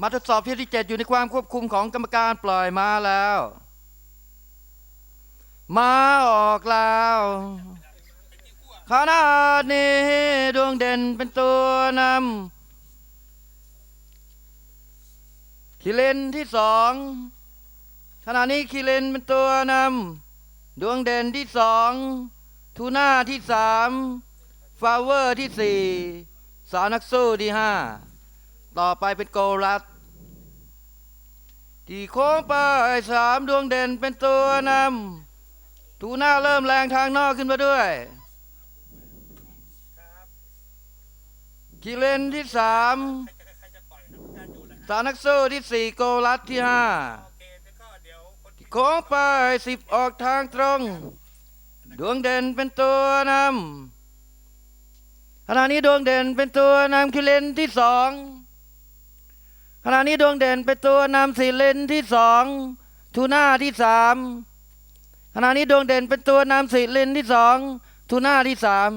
มาทดสอบเที่ยวที่เจ็ดอยู่ในความควบคุมของกรรมการปล่อยมาแล้วมาออกแล้วขณะนี้ดวงเด่นเป็นตัวนำคิเลนที่สองขณะนี้คิเลนเป็นตัวนำดวงเด่นที่สองทูน่าที่สาม ฟาเวอร์ที่สี่สาวนักสู้ที่ห้าต่อไปเป็นโกรัสที่โค้งไปสามดวงเด่นเป็นตัวนำทูน่าเริ่มแรงทางนอกขึ้นมาด้วยกิเลนที่สามใครจะปล่อยครับการอยู่แหละสานักสู้ที่สี่โกลัสที่ห้าโอเคแล้วก็เดี๋ยวคนที่โค้งไปสิบออกทางตรง ดวงเด่นเป็นตัวนำ ขณะนี้ดวงเด่นเป็นตัวนำคิเลนที่สองขณะนี้ดวงเด่นเป็นตัวนำสีเลนที่สองทูน่าที่สามขณะนี้ดวงเด่นเป็นตัวนำสีเลนที่สองทูน่าที่สาม